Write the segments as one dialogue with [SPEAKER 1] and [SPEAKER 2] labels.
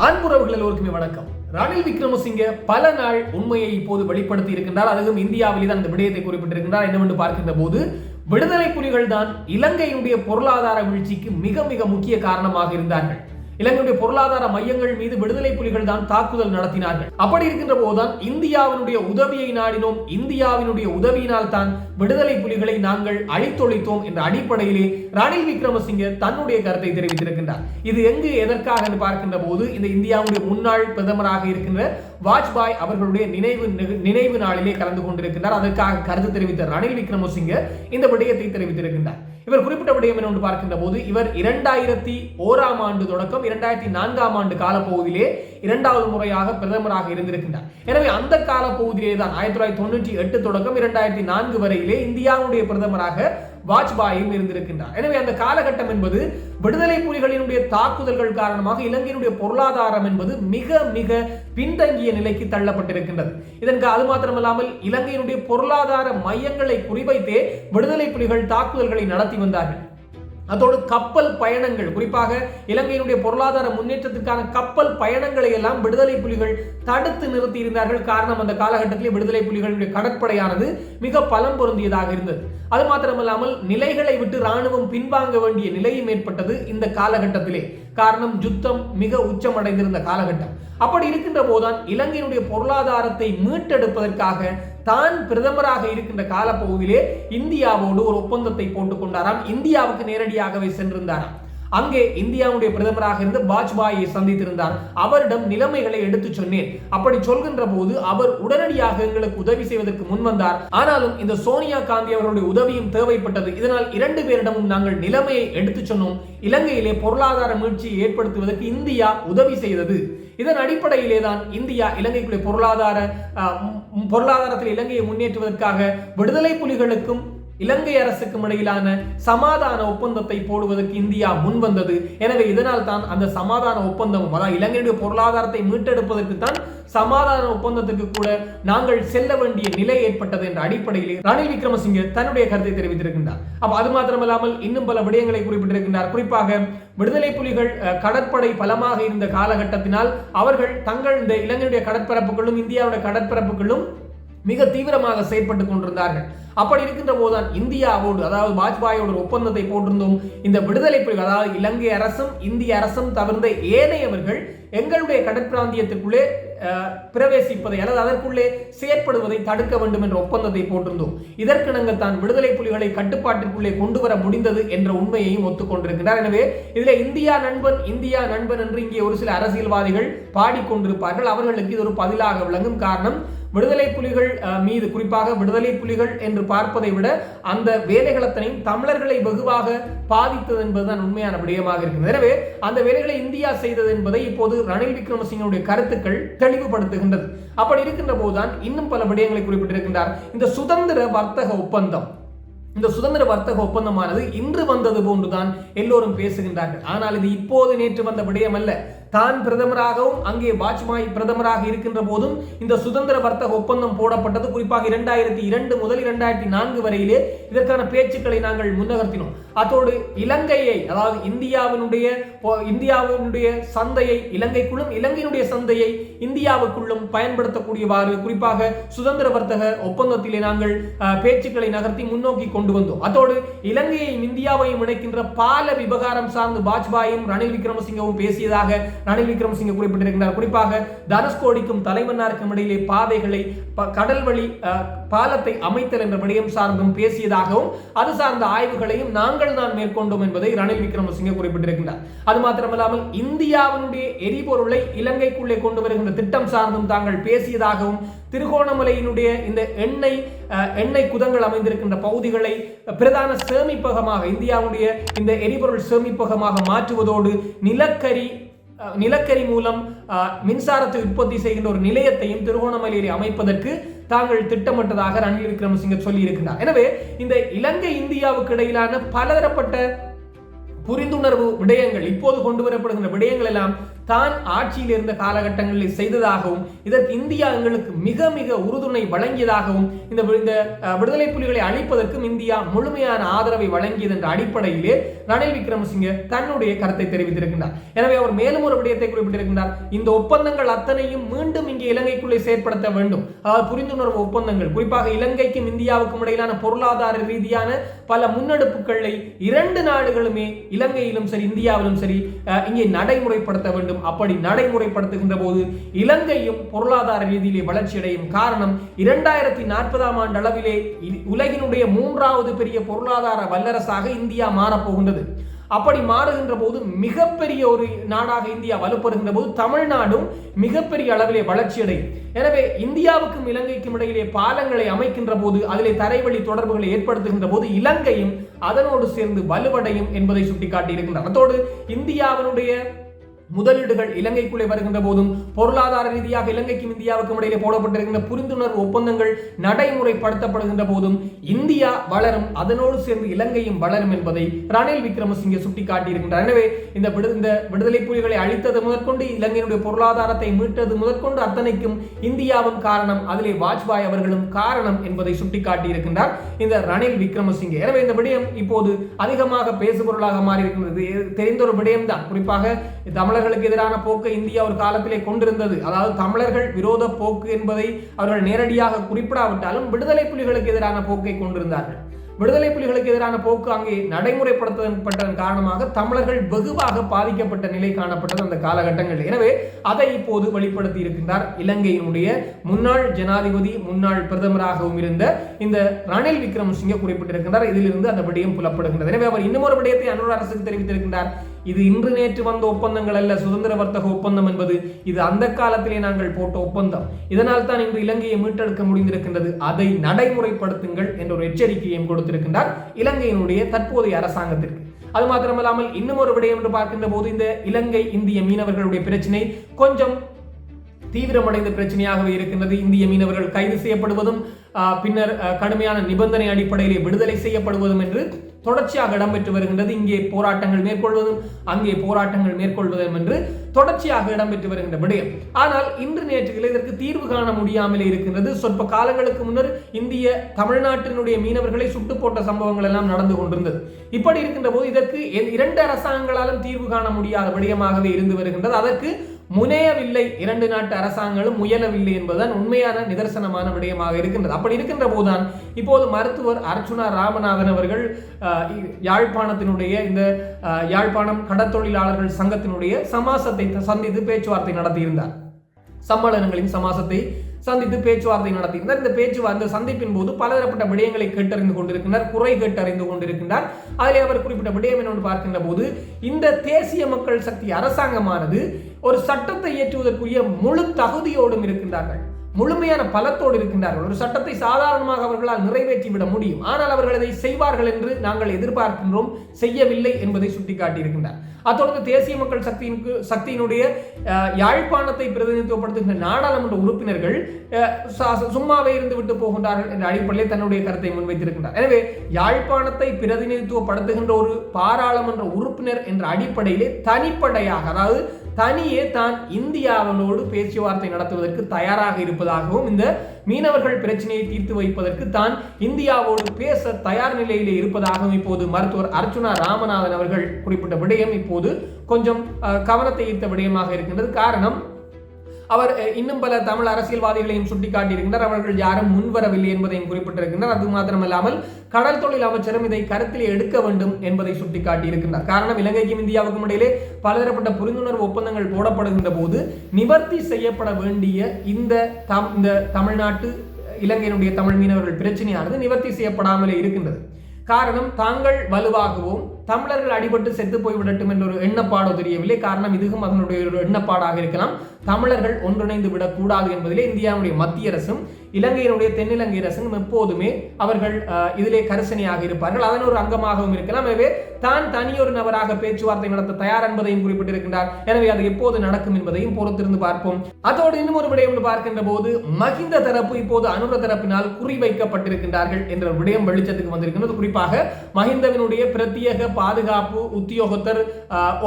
[SPEAKER 1] அன்புறவர்கள் எல்லோருக்குமே வணக்கம். ரணில் விக்ரமசிங்க பல நாள் உண்மையை இப்போது வெளிப்படுத்தி இருக்கின்றார். அதுவும் இந்தியாவிலே தான் அந்த விடயத்தை குறிப்பிட்டிருக்கின்றார். என்னவென்று பார்க்கின்ற போது விடுதலை புலிகள் தான் இலங்கையினுடைய பொருளாதார வீழ்ச்சிக்கு மிக மிக முக்கிய காரணமாக இருந்தார்கள். இலங்கையுடைய பொருளாதார மையங்கள் மீது விடுதலை புலிகள் தான் தாக்குதல் நடத்தினார்கள். அப்படி இருக்கின்ற போதுதான் இந்தியாவினுடைய உதவியை நாடினோம். இந்தியாவினுடைய உதவியினால் தான் விடுதலை புலிகளை நாங்கள் அழித்தொழித்தோம் என்ற அடிப்படையிலே ரணில் விக்ரமசிங்க தன்னுடைய கருத்தை தெரிவித்திருக்கின்றார். இது எங்கு எதற்காக என்று பார்க்கின்ற போது இந்த இந்தியாவுடைய முன்னாள் பிரதமராக இருக்கின்ற வாஜ்பாய் அவர்களுடைய நினைவு நினைவு நாளிலே கலந்து கொண்டிருக்கின்றார். அதற்காக கருத்து தெரிவித்த ரணில் விக்ரமசிங்க இந்த விடயத்தை தெரிவித்திருக்கின்றார். இவர் குறிப்பிட்ட விடயம் என்று பார்க்கின்ற போது இவர் இரண்டாயிரத்தி ஓராம் ஆண்டு தொடக்கம் இரண்டாயிரத்தி நான்காம் ஆண்டு காலப்பகுதியிலே இரண்டாவது முறையாக பிரதமராக இருந்திருக்கின்றார். எனவே அந்த காலப்பகுதியிலே தான் ஆயிரத்தி தொள்ளாயிரத்தி தொண்ணூற்றி எட்டு தொடக்கம் இரண்டாயிரத்தி நான்கு வரையிலே இந்தியாவுடைய பிரதமராக வாஜ்பாயும் இருந்திருக்கின்றார். எனவே அந்த காலகட்டம் என்பது விடுதலை புலிகளினுடைய தாக்குதல்கள் காரணமாக இலங்கையினுடைய பொருளாதாரம் என்பது மிக மிக பின்தங்கிய நிலைக்கு தள்ளப்பட்டிருக்கின்றது. இதற்கு அது மாத்திரமல்லாமல் இலங்கையினுடைய பொருளாதார மையங்களை குறிவைத்தே விடுதலை புலிகள் தாக்குதல்களை நடத்தி வந்தார்கள். அதோடு கப்பல் பயணங்கள். குறிப்பாக இலங்கையினுடைய பொருளாதார முன்னேற்றத்திற்கான கப்பல் பயணங்களை எல்லாம் விடுதலை புலிகள் தடுத்து நிறுத்தி இருந்தார்கள் காரணம் அந்த காலகட்டத்திலே விடுதலை புலிகளுடைய கடற்படையானது மிக பலம் பொருந்தியதாக இருந்தது. அது மாத்திரமல்லாமல் நிலைகளை விட்டு ராணுவம் பின்வாங்க வேண்டிய நிலையும் ஏற்பட்டது இந்த காலகட்டத்திலே. காரணம் யுத்தம் மிக உச்சமடைந்திருந்த காலகட்டம். அப்படி இருக்கின்ற போதுதான் இலங்கையினுடைய பொருளாதாரத்தை மீட்டெடுப்பதற்காக தான் பிரதமராக இருக்கின்ற காலப்பகுதியிலே இந்தியாவோடு ஒரு ஒப்பந்தத்தை போட்டுக் கொண்டாராம் இந்தியாவுக்கு நேரடியாகவே சென்றிருந்தாராம். அங்கே இந்தியாவுடைய பிரதமராக இருந்து வாஜ்பாயை சந்தித்திருந்தார். அவரிடம் நிலைமைகளை எடுத்து சொன்னேன். அப்படி சொல்கின்ற போது அவர் உடனடியாக எங்களுக்கு உதவி செய்வதற்கு முன் வந்தார். ஆனாலும் இந்த சோனியா காந்தி அவர்களுடைய உதவியும் தேவைப்பட்டது. இதனால் இரண்டு பேரிடமும் நாங்கள் நிலைமையை எடுத்து சொன்னோம். இலங்கையிலே பொருளாதார மீழ்ச்சியை ஏற்படுத்துவதற்கு இந்தியா உதவி செய்தது. இதன் அடிப்படையிலே தான் இந்தியா இலங்கைக்குள்ளே பொருளாதார பொருளாதாரத்தில் இலங்கையை முன்னேற்றுவதற்காக விடுதலை புலிகளுக்கும் இலங்கை அரசுக்கும் இடையிலான சமாதான ஒப்பந்தத்தை போடுவதற்கு இந்தியா முன்வந்தது. எனவே இதனால் தான் அந்த சமாதான ஒப்பந்தமும் அதாவது இலங்கையுடைய பொருளாதாரத்தை மீட்டெடுப்பதற்கு தான் சமாதான ஒப்பந்தத்துக்கு கூட நாங்கள் செல்ல வேண்டிய நிலை ஏற்பட்டது என்ற அடிப்படையில் ரணில் விக்ரமசிங்கே தன்னுடைய கருத்தை தெரிவித்திருக்கின்றார். அப்ப அது மாத்திரமல்லாமல் இன்னும் பல விடயங்களை குறிப்பிட்டிருக்கின்றார். குறிப்பாக விடுதலை புலிகள் கடற்படை பலமாக இருந்த காலகட்டத்தினால் அவர்கள் தங்கள் இந்த இலங்கையுடைய கடற்பரப்புகளும் இந்தியாவுடைய கடற்பரப்புகளும் மிக தீவிரமாக செயற்பட்டுக் கொண்டிருந்தார்கள். அப்படி இருக்கின்ற போதுதான் இந்தியாவோடு அதாவது வாஜ்பாயோட ஒப்பந்தத்தை போட்டிருந்தோம் இந்த விடுதலை புலிகள் அதாவது இலங்கை அரசும் இந்திய அரசும் தவிர்ந்த ஏனையவர்கள் எங்களுடைய கடற்பிராந்தியத்திற்குள்ளே பிரவேசிப்பதை அல்லது அதற்குள்ளே செயற்படுவதை தடுக்க வேண்டும் என்ற ஒப்பந்தத்தை போட்டிருந்தோம். இதற்கிணங்க தான் விடுதலை புலிகளை கட்டுப்பாட்டிற்குள்ளே கொண்டு வர முடிந்தது என்ற உண்மையையும் ஒத்துக்கொண்டிருக்கிறார் எனவே இதில் இந்தியா நண்பன் இந்தியா நண்பன் என்று இங்கே ஒரு சில அரசியல்வாதிகள் பாடிக்கொண்டிருப்பார்கள். அவர்களுக்கு இது ஒரு பதிலாக விளங்கும் காரணம் விடுதலை புலிகள் மீது குறிப்பாக விடுதலை புலிகள் என்று பார்ப்பதை விட அந்த வேலைகளத்தனையும் தமிழர்களை வெகுவாக பாதித்தது என்பதுதான் உண்மையான விடயமாக இருக்கிறது. எனவே அந்த வேலைகளை இந்தியா செய்தது என்பதை இப்போது ரணில் விக்ரமசிங்கனுடைய கருத்துக்கள் தெளிவுபடுத்துகின்றது. அப்படி இருக்கின்ற போதுதான் இன்னும் பல விடயங்களை குறிப்பிட்டிருக்கின்றார். இந்த சுதந்திர வர்த்தக ஒப்பந்தம். இந்த சுதந்திர வர்த்தக ஒப்பந்தமானது இன்று வந்தது போன்றுதான் எல்லோரும் பேசுகின்றார்கள். ஆனால் இது இப்போது நேற்று வந்த விடயம் அல்ல தான் பிரதமராகவும் அங்கே வாஜ்பாய் பிரதமராக இருக்கின்ற போதும் இந்த சுதந்திர வர்த்தக ஒப்பந்தம் போடப்பட்டது. குறிப்பாக இரண்டாயிரத்தி இரண்டு முதல் இரண்டாயிரத்தி நான்கு வரையிலே இதற்கான பேச்சுக்களை நாங்கள் முன்னகர்த்தினோம். அதோடு இலங்கையை அதாவது இந்தியாவினுடைய இந்தியாவினுடைய சந்தையை இலங்கைக்குள்ளும் இலங்கையினுடைய சந்தையை இந்தியாவுக்குள்ளும் பயன்படுத்தக்கூடியவாறு குறிப்பாக சுதந்திர வர்த்தக ஒப்பந்தத்திலே நாங்கள் பேச்சுக்களை நகர்த்தி முன்னோக்கி கொண்டு வந்தோம். அதோடு இலங்கையையும் இந்தியாவையும் இணைக்கின்ற பால விவகாரம் சார்ந்து வாஜ்பாயும் ரணில் விக்ரமசிங்கவும் பேசியதாக ரணில் விக்ரமசிங்க குறிப்பிட்டிருக்கிறார். குறிப்பாக தனுஷ்கோடிக்கும் தலைமன்னாருக்கும் இடையிலே பாதைகளை கடல் வழி பாலத்தை அமைத்தல் என்ற விடயம் சார்ந்தும் பேசியதாகவும் அது சார்ந்த ஆய்வுகளையும் நாங்கள் தான் மேற்கொண்டோம் என்பதை ரணில் விக்ரமசிங்க குறிப்பிட்டிருக்கின்றார். அது மாத்திரமல்லாமல் இந்தியாவினுடைய எரிபொருளை இலங்கைக்குள்ளே கொண்டு வருகின்ற திட்டம் சார்ந்தும் தாங்கள் பேசியதாகவும் திருகோணமலையினுடைய இந்த எண்ணெய் எண்ணெய் குதங்கள் அமைந்திருக்கின்ற பகுதிகளை பிரதான சேமிப்பகமாக இந்தியாவுடைய இந்த எரிபொருள் சேமிப்பகமாக மாற்றுவதோடு நிலக்கரி நிலக்கரி மூலம் மின்சாரத்தை உற்பத்தி செய்கின்ற ஒரு நிலையத்தையும் திருகோணமலையில் அமைப்பதற்கு தாங்கள் திட்டமிட்டதாக ரணில் விக்ரமசிங்க சொல்லி இருக்கிறார் எனவே இந்த இலங்கை இந்தியாவுக்கு இடையிலான பலதரப்பட்ட புரிந்துணர்வு விடயங்கள் இப்போது கொண்டு வரப்படுகின்ற விடயங்கள் எல்லாம் தான் ஆட்சியில் இருந்த காலகட்டங்களில் செய்ததாகவும் இதற்கு இந்தியா எங்களுக்கு மிக மிக உறுதுணை வழங்கியதாகவும் இந்த இந்த விடுதலை புலிகளை அழிப்பதற்கும் இந்தியா முழுமையான ஆதரவை வழங்கியது என்ற அடிப்படையிலே ரணில் விக்ரமசிங்க தன்னுடைய கருத்தை தெரிவித்திருக்கின்றார். எனவே அவர் மேலும் ஒரு விடயத்தை குறிப்பிட்டிருக்கின்றார். இந்த ஒப்பந்தங்கள் அத்தனையும் மீண்டும் இங்கே இலங்கைக்குள்ளே செயற்படுத்த வேண்டும். அதாவது புரிந்துணர்வு ஒப்பந்தங்கள். குறிப்பாக இலங்கைக்கும் இந்தியாவுக்கும் இடையிலான பொருளாதார ரீதியான பல முன்னெடுப்புகளை இரண்டு நாடுகளுமே இலங்கையிலும் சரி இந்தியாவிலும் சரி இங்கே நடைமுறைப்படுத்த வேண்டும். வேண்டும். அப்படி நடைமுறைப்படுத்துகின்ற போது இலங்கையும் பொருளாதார ரீதியிலே வளர்ச்சியடையும் காரணம் இரண்டாயிரத்தி நாற்பதாம் ஆண்டு அளவிலே உலகினுடைய மூன்றாவது பெரிய பொருளாதார வல்லரசாக இந்தியா மாறப்போகின்றது. அப்படி மாறுகின்ற போது மிகப்பெரிய ஒரு நாடாக இந்தியா வலுப்படுகின்ற போது தமிழ்நாடும் மிகப்பெரிய அளவிலே வளர்ச்சியடையும். எனவே இந்தியாவுக்கும் இலங்கைக்கும் இடையிலே பாலங்களை அமைக்கின்ற போது அதிலே தரைவழி தொடர்புகளை ஏற்படுத்துகின்ற போது இலங்கையும் அதனோடு சேர்ந்து வலுவடையும் என்பதை சுட்டிக்காட்டியிருக்கின்றனர் அதோடு இந்தியாவினுடைய முதலீடுகள் இலங்கைக்குள்ளே வருகின்ற போதும் பொருளாதார ரீதியாக இலங்கைக்கும் இந்தியாவுக்கும் இடையிலே போடப்பட்டிருக்கின்ற புரிந்துணர்வு ஒப்பந்தங்கள் நடைமுறைப்படுத்தப்படுகின்ற போதும் இந்தியா வளரும் அதனோடு சேர்ந்து இலங்கையும் வளரும் என்பதை ரணில் விக்ரமசிங்கே சுட்டிக்காட்டியிருக்கின்றார். எனவே இந்த இந்த விடுதலை புலிகளை அழித்தது முதற்கொண்டு இலங்கையினுடைய பொருளாதாரத்தை மீட்டது முதற்கொண்டு அத்தனைக்கும் இந்தியாவும் காரணம் அதிலே வாஜ்பாய் அவர்களும் காரணம் என்பதை சுட்டிக்காட்டியிருக்கின்றார் இந்த ரணில் விக்ரமசிங்கே. எனவே இந்த விடயம் இப்போது அதிகமாக பேசுபொருளாக மாறியிருக்கின்றது. தெரிந்த ஒரு விடயம்தான். குறிப்பாக தமிழர் தமிழர்களுக்கு எதிரான போக்கு இந்தியா ஒரு காலத்திலே கொண்டிருந்தது. அதாவது தமிழர்கள் விரோத போக்கு என்பதை அவர்கள் நேரடியாக குறிப்பிடாவிட்டாலும் விடுதலை புலிகளுக்கு எதிரான போக்கை கொண்டிருந்தார்கள். விடுதலை புலிகளுக்கு எதிரான போக்கு அங்கே நடைமுறைப்படுத்தப்பட்டதன் காரணமாக தமிழர்கள் வெகுவாக பாதிக்கப்பட்ட நிலை காணப்பட்டது அந்த காலகட்டங்களில். எனவே அதை இப்போது வெளிப்படுத்தி இருக்கின்றார் இலங்கையினுடைய முன்னாள் ஜனாதிபதி முன்னாள் பிரதமராகவும் இருந்த இந்த ரணில் விக்ரமசிங்க குறிப்பிட்டிருக்கின்றார். இதிலிருந்து அந்த விடயம் புலப்படுகின்றது. எனவே அவர் இன்னும் ஒரு விடயத்தை அனுர அரசுக்கு தெரிவித்திருக்கின்றார். இது இன்று நேற்று வந்த ஒப்பந்தங்கள் அல்ல சுதந்திர வர்த்தக ஒப்பந்தம் என்பது. இது அந்த காலத்திலே நாங்கள் போட்ட ஒப்பந்தம். இதனால் தான் இன்று இலங்கையை மீட்டெடுக்க முடிந்திருக்கின்றது. அதை நடைமுறைப்படுத்துங்கள் என்ற ஒரு எச்சரிக்கையும் கொடுத்திருக்கின்றார் இலங்கையினுடைய தற்போதைய அரசாங்கத்திற்கு. அது மாத்திரமல்லாமல் இன்னும் ஒரு விடயம் என்று பார்க்கின்ற போது இந்த இலங்கை இந்திய மீனவர்களுடைய பிரச்சனை கொஞ்சம் தீவிரமடைந்த பிரச்சனையாகவே இருக்கின்றது. இந்திய மீனவர்கள் கைது செய்யப்படுவதும் பின்னர் கடுமையான நிபந்தனை அடிப்படையிலே விடுதலை செய்யப்படுவதும் என்று தொடர்ச்சியாக இடம்பெற்று வருகின்றது. இங்கே போராட்டங்கள் மேற்கொள்வதும் அங்கே போராட்டங்கள் மேற்கொள்வதும் என்று தொடர்ச்சியாக இடம்பெற்று வருகின்ற விடயம். ஆனால் இன்று நேற்றுகளில் இதற்கு தீர்வு காண முடியாமல் இருக்கின்றது. சொற்ப காலங்களுக்கு முன்னர் இந்திய தமிழ்நாட்டினுடைய மீனவர்களை சுட்டு போட்ட சம்பவங்கள் எல்லாம் நடந்து கொண்டிருந்தது. இப்படி இருக்கின்ற போது இதற்கு இரண்டு அரசாங்கங்களாலும் தீர்வு காண முடியாத விடயமாகவே இருந்து வருகின்றது. அதற்கு முனையவில்லை. இரண்டு நாட்டு அரசாங்கங்களும் முயலவில்லை என்பதுதான் உண்மையான நிதர்சனமான விடயமாக இருக்கின்றது. அப்படி இருக்கின்ற போதுதான் இப்போது மருத்துவர் அர்ச்சுனா ராமநாதன் அவர்கள் யாழ்ப்பாணத்தினுடைய இந்த யாழ்ப்பாணம் கடத்தொழிலாளர்கள் சங்கத்தினுடைய சமாசத்தை சந்தித்து பேச்சுவார்த்தை நடத்தியிருந்தார். சம்மேளனங்களின் சமாசத்தை சந்தித்து பேச்சுவார்த்தை நடத்தியிருந்தார். இந்த பேச்சுவார்த்தை சந்திப்பின் போது பலதரப்பட்ட விடயங்களை கேட்டறிந்து கொண்டிருக்கின்றார் குறை கேட்டறிந்து கொண்டிருக்கின்றார். அதில் அவர் குறிப்பிட்ட விடயம் என்னொன்று பார்க்கின்ற போது இந்த தேசிய மக்கள் சக்தி அரசாங்கமானது ஒரு சட்டத்தை இயற்றுவதற்குரிய முழு தகுதியோடும் இருக்கின்றார்கள். முழுமையான பலத்தோடு இருக்கின்றார்கள். ஒரு சட்டத்தை சாதாரணமாக அவர்களால் நிறைவேற்றிவிட முடியும். ஆனால் அவர்கள் அதை செய்வார்கள் என்று நாங்கள் எதிர்பார்க்கின்றோம். செய்யவில்லை என்பதை சுட்டிக்காட்டியிருக்கின்றார். அத்தொடர்ந்து தேசிய மக்கள் சக்தியின் சக்தியினுடைய யாழ்ப்பாணத்தை பிரதிநிதித்துவப்படுத்துகின்ற நாடாளுமன்ற உறுப்பினர்கள் சும்மாவே இருந்து விட்டு போகின்றார்கள் என்ற அடிப்படையில் தன்னுடைய கருத்தை முன்வைத்திருக்கின்றார். எனவே யாழ்ப்பாணத்தை பிரதிநிதித்துவப்படுத்துகின்ற ஒரு பாராளுமன்ற உறுப்பினர் என்ற அடிப்படையிலே தனிப்படையாக அதாவது தனியே தான் இந்தியாவனோடு பேச்சுவார்த்தை நடத்துவதற்கு தயாராக இருப்பதாகவும் இந்த மீனவர்கள் பிரச்சனையை தீர்த்து வைப்பதற்கு தான் இந்தியாவோடு பேச தயார் நிலையிலே இருப்பதாகவும் இப்போது மருத்துவர் அர்ச்சுனா ராமநாதன் அவர்கள் குறிப்பிட்ட விடயம் இப்போது கொஞ்சம் கவனத்தை ஈர்த்த விடயமாக இருக்கின்றது. காரணம் அவர் இன்னும் பல தமிழ் அரசியல்வாதிகளையும் சுட்டிக்காட்டியிருக்கின்றார். அவர்கள் யாரும் முன்வரவில்லை என்பதையும் குறிப்பிட்டிருக்கின்றனர். அது மாத்திரமல்லாமல் கடல் தொழில் அமைச்சரும் இதை கருத்தில் எடுக்க வேண்டும் என்பதை சுட்டிக்காட்டியிருக்கின்றார். காரணம் இலங்கைக்கும் இந்தியாவுக்கும் இடையிலே பலதரப்பட்ட புரிந்துணர்வு ஒப்பந்தங்கள் போடப்படுகின்ற போது நிவர்த்தி செய்யப்பட வேண்டிய இந்த தம் இந்த தமிழ்நாட்டு இலங்கையினுடைய தமிழ் மீனவர்கள் பிரச்சனையானது நிவர்த்தி செய்யப்படாமலே இருக்கின்றது. காரணம் தாங்கள் வலுவாகவும் தமிழர்கள் அடிபட்டு செத்து போய்விடட்டும் என்ற ஒரு எண்ணப்பாடோ தெரியவில்லை. காரணம் இதுவும் அதனுடைய ஒரு எண்ணப்பாடாக இருக்கலாம். தமிழர்கள் ஒன்றிணைந்து விடக்கூடாது என்பதிலே இந்தியாவுடைய மத்திய அரசும் இலங்கையினுடைய தென்னிலங்கை அரசும் எப்போதுமே அவர்கள் இதிலே கரிசனையாக இருப்பார்கள். அதன் ஒரு அங்கமாகவும் இருக்கலாம். எனவே தான் தனியொரு நபராக பேச்சுவார்த்தை நடத்த தயார் என்பதையும் குறிப்பிட்டிருக்கின்றார். எனவே அது எப்போது நடக்கும் என்பதையும் பொறுத்திருந்து பார்ப்போம். அதோடு இன்னும் ஒரு விடயம் பார்க்கின்ற போது மகிந்த தரப்பு இப்போது அனுர தரப்பினால் குறிவைக்கப்பட்டிருக்கின்றார்கள் என்ற விடயம் வெளிச்சத்துக்கு வந்திருக்கின்றது. குறிப்பாக மஹிந்தவினுடைய பிரத்யேக பாதுகாப்பு உத்தியோகத்தர்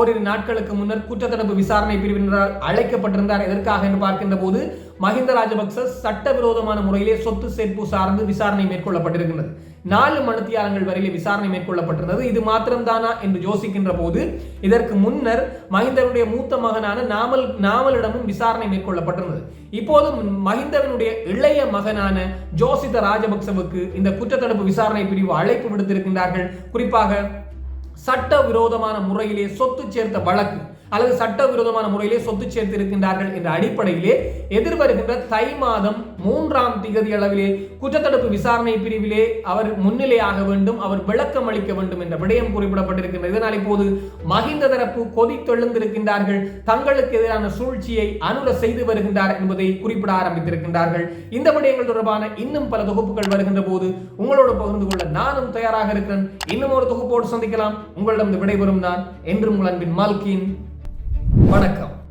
[SPEAKER 1] ஓரிரு நாட்களுக்கு முன்னர் குற்றத்தடுப்பு விசாரணை பிரிவினரால் அழைக்கப்பட்டிருந்த கொண்டிருந்தார் எதற்காக என்று பார்க்கின்ற போது மஹிந்த ராஜபக்ச சட்டவிரோதமான முறையிலே சொத்து சேர்ப்பு சார்ந்து விசாரணை மேற்கொள்ளப்பட்டிருக்கின்றது. நாலு மணித்தியாலங்கள் வரையிலே விசாரணை மேற்கொள்ளப்பட்டிருந்தது. இது மாத்திரம்தானா என்று யோசிக்கின்ற போது இதற்கு முன்னர் மஹிந்தனுடைய மூத்த மகனான நாமல் நாமலிடமும் விசாரணை மேற்கொள்ளப்பட்டிருந்தது. இப்போது மஹிந்தவனுடைய இளைய மகனான ஜோசித ராஜபக்சவுக்கு இந்த குற்றத்தடுப்பு விசாரணை பிரிவு அழைப்பு விடுத்திருக்கின்றார்கள். குறிப்பாக சட்டவிரோதமான முறையிலே சொத்து சேர்த்த வழக்கு அல்லது சட்டவிரோதமான முறையிலே சொத்து சேர்த்திருக்கின்றார்கள் என்ற அடிப்படையிலே எதிர்வருகின்ற தை மாதம் மூன்றாம் திகதி அளவிலே குற்றத்தடுப்பு விசாரணை பிரிவிலே அவர் முன்னிலையாக வேண்டும் அவர் விளக்கம் அளிக்க வேண்டும் என்ற விடயம் குறிப்பிடப்பட்டிருக்கின்றது. இதனால் இப்போது மஹிந்த தரப்பு கொதித்தெழுந்திருக்கின்றார்கள் தங்களுக்கு எதிரான சூழ்ச்சியை அனுர செய்து வருகின்றார் என்பதை குறிப்பிட ஆரம்பித்திருக்கின்றார்கள். இந்த விடயங்கள் தொடர்பான இன்னும் பல தொகுப்புகள் வருகின்ற போது உங்களோடு பகிர்ந்து கொள்ள நானும் தயாராக இருக்கிறேன். இன்னும் ஒரு தொகுப்போடு சந்திக்கலாம். உங்களிடம் விடைபெறும் நான் என்றும் உங்கள் அன்பின் மால்கின் வணக்கம்.